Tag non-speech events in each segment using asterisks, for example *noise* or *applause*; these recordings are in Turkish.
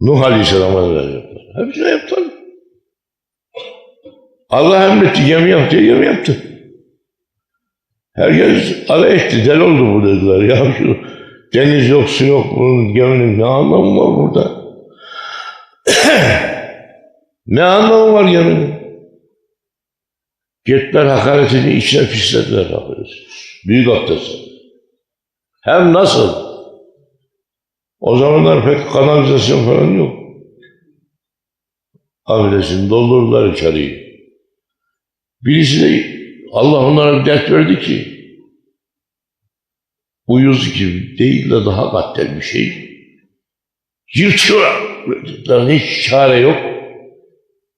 Nuh Aleyhisselam'a neler yaptılar. Hepsine yaptılar. Allah emretti, gemi yaptı, gemi yaptı. Herkes alay etti, del oldu bu dediler. Ya şu deniz yok, su yok, bunun geminin ne anlamı var burada? *clears throat* ne anlamı var geminin? Gittiler hakaretini içine pislediler. Büyük abdest. Hem nasıl? O zamanlar pek kanalizasyon falan yok. Affedersin doldurdular içeriği. Birisi de Allah onlara bir dert verdi ki uyuz gibi değil de daha katler bir şey. Yırtıyorlar. Hiç çare yok.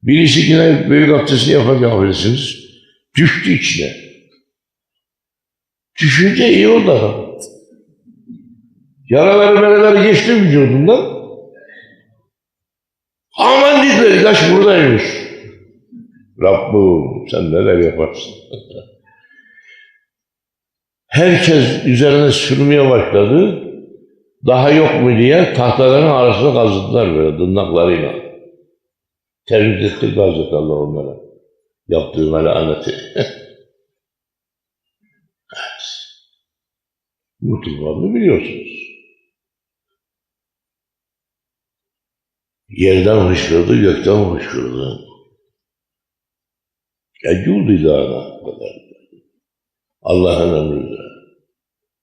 Birisi yine büyük abdestini yaparken affedersiniz. Düştü içine. Düşünce iyi oldu. Yaraları bereleri geçti vücudundan. Aman dediler ilaç buradaymış. Rabbim sen neler yaparsın. *laughs* Herkes üzerine sürmeye başladı. Daha yok mu diye tahtaların arasına kazıdılar böyle tırnaklarıyla. Tebrik etti Hazreti Allah onlara. Yaptığına laneti. *laughs* evet. Bu biliyorsunuz. Yerden hışkırdı, gökten hışkırdı. Ecul idana kadar. Allah'ın emriyle.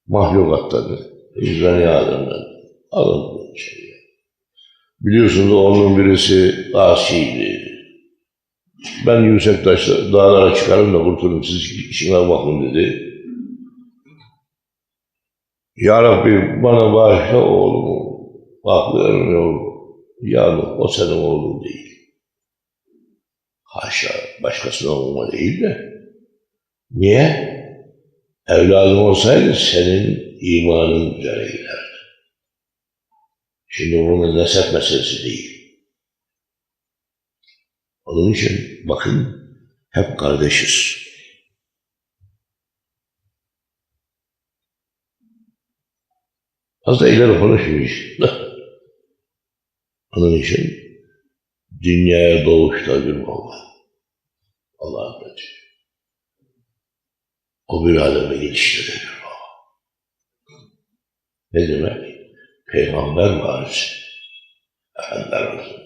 Mahlukattan, İbrani Adem'den alındı. Biliyorsunuz onun birisi asiydi. Ben yüksek taşla, dağlara çıkarım da kurtulun siz işine bakın dedi. Ya Rabbi bana bağışla oğlumu. Bakıyorum oğlum. Yani o senin oğlun değil. Haşa başkasının oğluma değil de. Niye? Evladım olsaydı senin imanın üzere giderdi. Şimdi bunun nesep meselesi değil. Onun için bakın hep kardeşiz. Fazla ileri konuşmayız. Onun için dünyaya doğuşta bir baba. Allah'ın emredi. O bir aleme gidişte de baba. Ne demek? Peygamber varisi. Efendiler arasında.